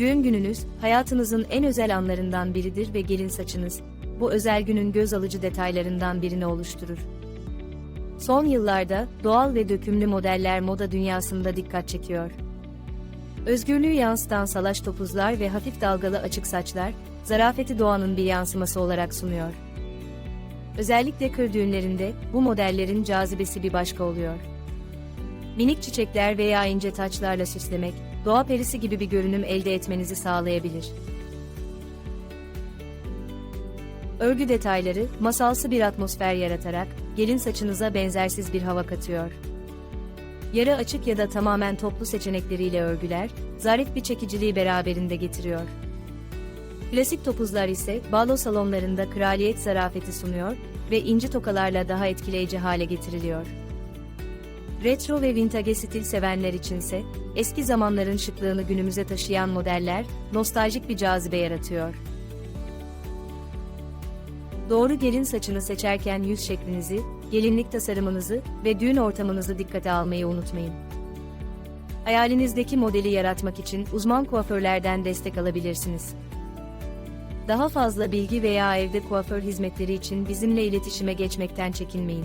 Düğün gününüz, hayatınızın en özel anlarından biridir ve gelin saçınız, bu özel günün göz alıcı detaylarından birini oluşturur. Son yıllarda, doğal ve dökümlü modeller moda dünyasında dikkat çekiyor. Özgürlüğü yansıtan salaş topuzlar ve hafif dalgalı açık saçlar, zarafeti doğanın bir yansıması olarak sunuyor. Özellikle kır düğünlerinde, bu modellerin cazibesi bir başka oluyor. Minik çiçekler veya ince taçlarla süslemek, doğa perisi gibi bir görünüm elde etmenizi sağlayabilir. Örgü detayları, masalsı bir atmosfer yaratarak, gelin saçınıza benzersiz bir hava katıyor. Yarı açık ya da tamamen toplu seçenekleriyle örgüler, zarif bir çekiciliği beraberinde getiriyor. Klasik topuzlar ise balo salonlarında kraliyet zarafeti sunuyor ve inci tokalarla daha etkileyici hale getiriliyor. Retro ve vintage stil sevenler içinse, eski zamanların şıklığını günümüze taşıyan modeller, nostaljik bir cazibe yaratıyor. Doğru gelin saçını seçerken yüz şeklinizi, gelinlik tasarımınızı ve düğün ortamınızı dikkate almayı unutmayın. Hayalinizdeki modeli yaratmak için uzman kuaförlerden destek alabilirsiniz. Daha fazla bilgi veya evde kuaför hizmetleri için bizimle iletişime geçmekten çekinmeyin.